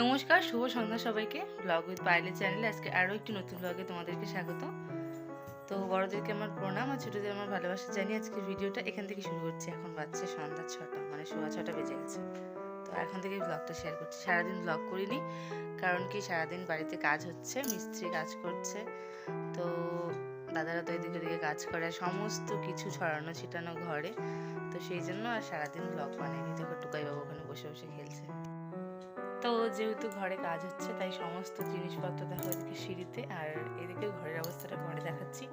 নমস্কার, শুভ সন্ধ্যা সবাইকে। Blog with পাইলে চ্যানেলে আজকে আরও একটি নতুন ব্লগে তোমাদেরকে স্বাগত। তো বড়দেরকে আমার প্রণাম আর ছোটোদের আমার ভালোবাসা জানি আজকে ভিডিওটা এখান থেকে শুরু করছি। এখন বাজছে সন্ধ্যা ছটা মানে সোয়া ছটা বেজে গেছে। তো এখন থেকে ব্লগটা শেয়ার করছি। সারাদিন ব্লগ করিনি, কারণ কি সারাদিন বাড়িতে কাজ হচ্ছে, মিস্ত্রি কাজ করছে। তো দাদারা তো এদিকে ওদিকে কাজ করে, সমস্ত কিছু ছড়ানো ছিটানো ঘরে। তো সেই জন্য আর সারাদিন ব্লগ বানাইনি তো টুকাইবাবু ওখানে বসে বসে খেলছে। তো যেহেতু ঘরে কাজ হচ্ছে, তাই সমস্ত জিনিসপত্র দেখো এদিকে সিঁড়িতে আর এদিকে ঘরের অবস্থাটা ঘরে দেখাচ্ছি।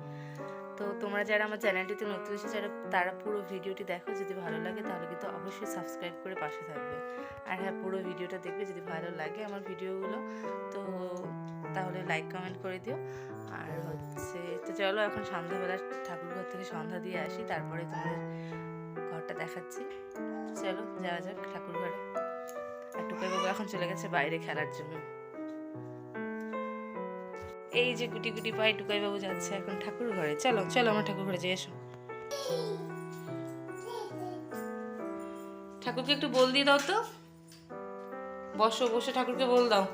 তো তোমরা যারা আমার চ্যানেলটিতে নতুন এসে যারা তারা পুরো ভিডিওটি দেখো, যদি ভালো লাগে তাহলে কিন্তু অবশ্যই সাবস্ক্রাইব করে পাশে থাকবে। আর হ্যাঁ পুরো ভিডিওটা দেখবে যদি ভালো লাগে আমার ভিডিওগুলো, তো তাহলে লাইক কমেন্ট করে দিও। আর হচ্ছে, তো চলো এখন সন্ধ্যাবেলা ঠাকুর ঘর থেকে সন্ধ্যা দিয়ে আসি, তারপরে তোমাদের ঘরটা দেখাচ্ছি। চলো যাওয়া যাক ঠাকুর ঘরে বাবু এখন চলে গেছে বাইরে খেলার জন্য। এই যে গুটি গুটি পায়ে টুকাই বাবু যাচ্ছে, এখন ঠাকুর ঘরে। চলো চলো আমার ঠাকুর ঘরে যেয়ে এসো। ঠাকুরকে একটু বল দিয়ে দাও তো। বসো, বসে ঠাকুরকে বল দাও।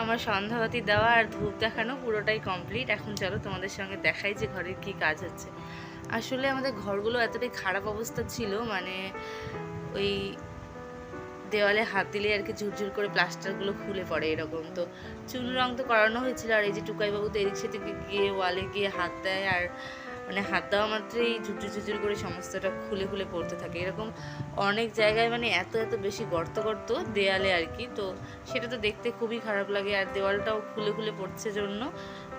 আমার সন্ধ্যাবাতি দেওয়া আর ধূপ দেখানো পুরোটাই কমপ্লিট এখন চলো তোমাদের সঙ্গে দেখাই যে ঘরের কি কাজ হচ্ছে। আসলে আমাদের ঘরগুলো এতটাই খারাপ অবস্থা ছিল মানে ওই দেওয়ালে হাত দিলে আর কি ঝুরঝুর করে প্লাস্টারগুলো খুলে পড়ে এরকম। তো চুন রং তো করানো হয়েছিল, আর এই যে টুকাইবাবু তো এদিক সেদিকে গিয়ে ওয়ালে গিয়ে হাত দেয়, আর মানে হাত দেওয়া মাত্রই ঝুরঝুর ঝুরঝুর করে সমস্তটা খুলে খুলে পড়তে থাকে। এরকম অনেক জায়গায় মানে এত এত বেশি গর্ত গর্ত দেয়ালে আর কি। তো সেটা তো দেখতে খুবই খারাপ লাগে আর দেওয়ালটাও খুলে খুলে পড়ছে জন্য।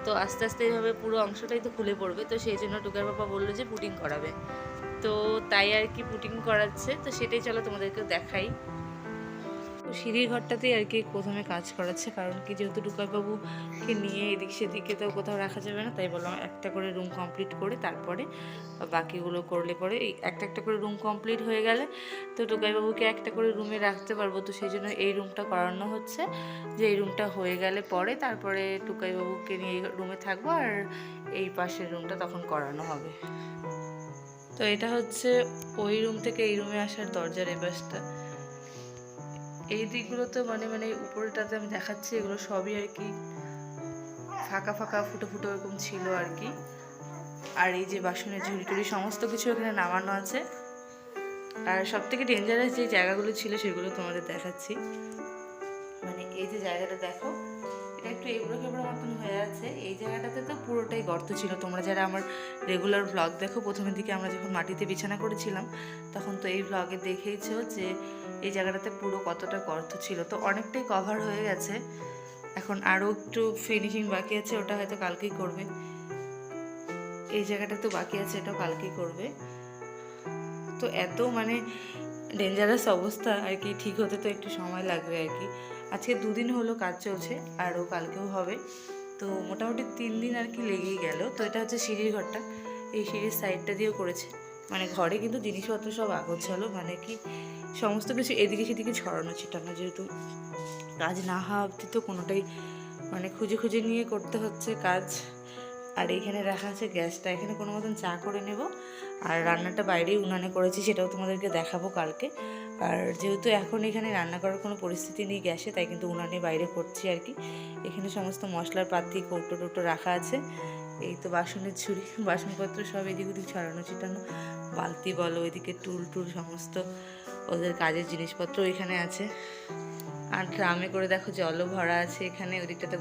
তো আস্তে আস্তে এইভাবে পুরো অংশটাই তো খুলে পড়বে। তো সেই জন্য টুকার বাবা বলল যে পুটিং করাবে। তো তাই আর কি পুটিং করাচ্ছে। তো সেটাই চলো তোমাদেরকে দেখাই। সিঁড়ির ঘরটাতেই আর কি প্রথমে কাজ করাচ্ছে। কারণ কি যেহেতু টুকাইবাবুকে নিয়ে এদিক সেদিকে তো কোথাও রাখা যাবে না, তাই বললাম একটা করে রুম কমপ্লিট করে তারপরে বাকিগুলো করলে পরে একটা একটা করে রুম কমপ্লিট হয়ে গেলে তো টুকাইবাবুকে একটা করে রুমে রাখতে পারব। তো সেই জন্য এই রুমটা করানো হচ্ছে। যে এই রুমটা হয়ে গেলে পরে তারপরে টুকাইবাবুকে নিয়ে রুমে থাকব আর এই পাশের রুমটা তখন করানো হবে। তো এটা হচ্ছে ওই রুম থেকে এই রুমে আসার দরজার এপাশটা। এই দিকগুলো তো মানে মানে উপরেটাতে আমি দেখাচ্ছি, এগুলো সবই আর কি ফাঁকা ফাঁকা ফুটো ফুটো এরকম ছিল আর কি। আর এই যে বাসনের ঝুড়ি টুড়ি সমস্ত কিছু এখানে নামানো আছে। আর সব থেকে ডেঞ্জারাস যে জায়গাগুলো ছিল সেগুলো তোমাদের দেখাচ্ছি। মানে এই যে জায়গাটা দেখো এটা একটু এবড়ো খেবড়ো মতন হয়ে আছে। এই জায়গাটাতে তো পুরোটাই গর্ত ছিল। তোমরা যারা আমার রেগুলার ব্লগ দেখো, প্রথমের দিকে আমরা যখন মাটিতে বিছানা করেছিলাম, তখন তো এই ব্লগে দেখেইছো যে এই জায়গাটাতে পুরো কতটা গর্ত ছিল। তো অনেকটাই কভার হয়ে গেছে। এখন আরও একটু ফিনিশিং বাকি আছে, ওটা হয়তো কালকেই করবে। এই জায়গাটা তো বাকি আছে, এটাও কালকেই করবে। তো এত মানে ডেঞ্জারাস অবস্থা, আর কি ঠিক হতে তো একটু সময় লাগবে, আর কি। আজকে দুদিন হলো কাজ চলছে, আরও কালকেও হবে। তো মোটামুটি তিন দিন আর কি লেগেই গেল। তো এটা হচ্ছে সিঁড়ির ঘরটা। এই সিঁড়ির সাইডটা দিয়েও করেছে। মানে ঘরে কিন্তু জিনিসপত্র সব আগোছালো। মানে কি সমস্ত কিছু এদিকে সেদিকে ছড়ানো ছিটানো। যেহেতু কাজ না হওয়া অবধি তো কোনোটাই মানে খুঁজে খুঁজে নিয়ে করতে হচ্ছে কাজ। আর এইখানে রাখা আছে গ্যাসটা। এখানে কোনো মতন চা করে নেব। আর রান্নাটা বাইরেই উনানে করেছি, সেটাও তোমাদেরকে দেখাবো কালকে। আর যেহেতু এখন এখানে রান্না করার কোনো পরিস্থিতি নেই গ্যাসে, তাই কিন্তু উনানে বাইরে করছি আর কি। এখানে সমস্ত মশলার পাতি, কৌটো টৌটো রাখা আছে। এই তো বাসনের ঝুড়ি, বাসনপত্র সব এদিক ওদিক ছড়ানো ছিটানো। বালতি বলো, এদিকে টুল টুল সমস্ত ওদের কাজের জিনিসপত্র এখানে আছে। আর ড্রামে করে দেখো জলও ভরা আছে এখানে, ওদিকটাতে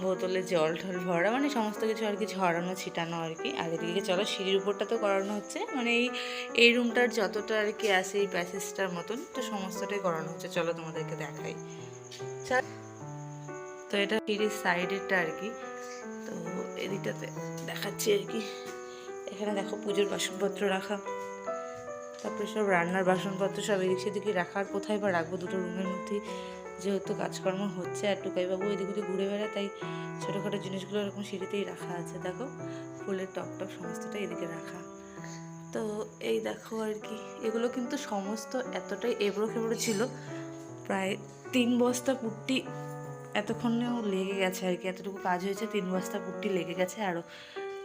বোতলে জল ঠল ভরা মানে সমস্ত কিছু আর কি ঝরানো, ছিটানো আর কি। আর এদিকে চলো, সিঁড়ির উপরটা তো করানো হচ্ছে। মানে এই এই রুমটার যতটা আর কি আছে, এই প্যাসেজটার মতন, তো সমস্তটাই করানো হচ্ছে। চলো তোমাদেরকে দেখাই। তো এটা সিঁড়ির সাইডেরটা আর কি। তো এদিকটাতে দেখাচ্ছি আর কি। এখানে দেখো পুজোর বাসনপত্র রাখা। তারপরে সব রান্নার বাসনপত্র সব এদিক সেদিকে রাখার কোথায় বা রাখব দুটো রুমের মধ্যেই? যেহেতু কাজকর্ম হচ্ছে আর টুকাইবাবু এদিক ওদিক ঘুরে বেড়ায়, তাই ছোটোখাটো জিনিসগুলো এরকম সিঁড়িতেই রাখা আছে। দেখো, ফুলের টপ টপ সমস্তটা এদিকে রাখা। তো এই দেখো আর কি, এগুলো কিন্তু সমস্ত এতটাই এবড়ো খেবড়ো ছিল, প্রায় তিন বস্তা পুট্টি এতক্ষণেও লেগে গেছে আর কি। এতটুকু কাজ হয়েছে, তিন বস্তা পুট্টি লেগে গেছে আরও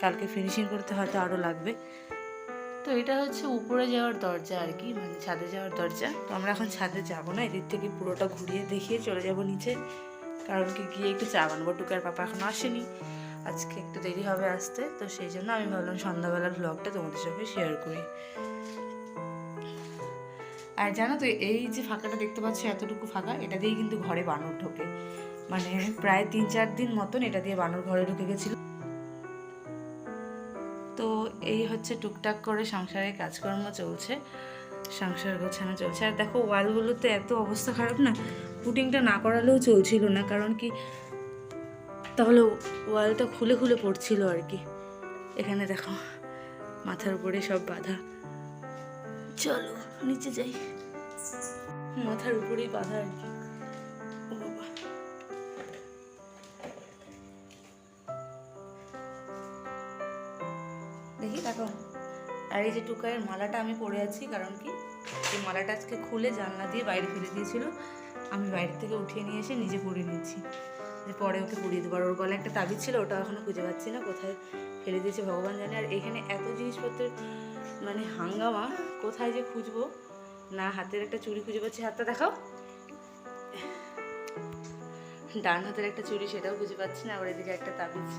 কালকে ফিনিশিং করতে হয়তো আরও লাগবে। তো এটা হচ্ছে উপরে যাওয়ার দরজা আর কি মানে ছাদে যাওয়ার দরজা। তো আমরা এখন ছাদে যাব না, এদিক থেকে পুরোটা ঘুরিয়ে দেখিয়ে চলে যাব নিচে। কারণ কি গিয়ে একটু চা বানবো টুকার পাপা এখন আসেনি। আজকে একটু দেরি হবে আসতে, তো সেই জন্য আমি ভাবলাম সন্ধ্যাবেলার ব্লগটা তোমাদের সঙ্গে শেয়ার করি। আর জানো তো, এই যে ফাঁকাটা দেখতে পাচ্ছ, এতটুকু ফাঁকা, এটা দিয়েই কিন্তু ঘরে বানর ঢোকে। মানে প্রায় তিন চার দিন মতন এটা দিয়ে বানর ঘরে ঢুকে গেছিল। এই হচ্ছে টুকটাক করে সংসারে কাজকর্ম চলছে। সংসার গোছানো চলছে। আর দেখো, ওয়ালগুলোতে এত অবস্থা খারাপ না পুটিংটা না করালেও চলছিল না। কারণ কি, তাহলে ওয়ালটা খুলে খুলে পড়ছিল আর কি। এখানে দেখো, মাথার উপরে সব বাঁধা। চলো, নিচে যাই। মাথার উপরেই বাঁধা আর কি। এই যে টুকায়ের মালাটা আমি পরে আছি, কারণ কি? এই মালাটা আজকে খুলে জানলা দিয়ে বাইরে ফেলে দিয়েছিল। আমি বাইরে থেকে উঠিয়ে নিয়ে এসে নিজে পরে নিয়েছি যে পরে ওকে পরিয়ে দেবো। আর ওর গলায় একটা তাবিজ ছিল, ওটা এখনও খুঁজে পাচ্ছি না, কোথায় ফেলে দিয়েছে ভগবান জানে। আর এখানে এত জিনিসপত্রের মানে হাঙ্গামা, কোথায় যে খুঁজবো? না, হাতের একটা চুড়ি খুঁজে পাচ্ছি। হাতটা দেখাও। ডান হাতের একটা চুড়ি, সেটাও খুঁজে পাচ্ছি না। আবার এদিকে একটা তাবিজ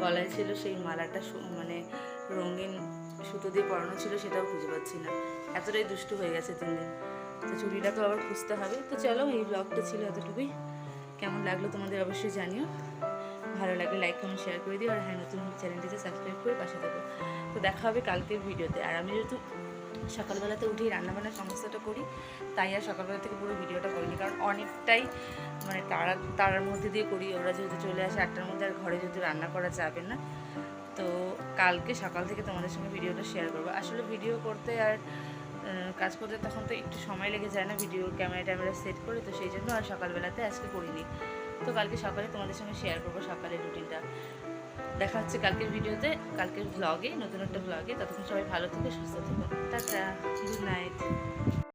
গলায় ছিল, সেই মালাটা মানে রঙিন সুতো দিয়ে পরানো ছিল সেটাও খুঁজে পাচ্ছি না। এতটাই দুষ্টু হয়ে গেছে তিন দিন। তো চুড়িটা তো আবার খুঁজতে হবে। তো চলো, এই ব্লগটা ছিল এতটুকুই। কেমন লাগল তোমাদের অবশ্যই জানিও। ভালো লাগলে লাইক কমেন্ট শেয়ার করে দিও। আর হ্যাঁ নতুন চ্যানেলটিতে সাবস্ক্রাইব করে পাশে থাকো। তো দেখা হবে কালকের ভিডিওতে। আর আমি যেহেতু সকালবেলাতে উঠেই রান্নাবান্নার সমস্যাটা করি, তাই আর সকালবেলা থেকে পুরো ভিডিওটা করিনি। কারণ অনেকটাই মানে তারা, তারার মধ্যে দিয়ে করি। ওরা যেহেতু চলে আসে আটটার মধ্যে, আর ঘরে যেহেতু রান্না করা যাবে না কালকে সকাল থেকে তোমাদের সঙ্গে ভিডিওটা শেয়ার করব। আসলে ভিডিও করতে আর কাজ করতে তখন তো একটু সময় লেগে যায় না ভিডিও ক্যামেরা ট্যামেরা সেট করে তো সেই জন্য আর সকালবেলাতে আজকে করিনি। তো কালকে সকালে তোমাদের সঙ্গে শেয়ার করব সকালের রুটিনটা দেখা হচ্ছে কালকের ভিডিওতে কালকের ব্লগে নতুন একটা ব্লগে ততক্ষণ সবাই ভালো থেকো, সুস্থ থেকো। Tata good night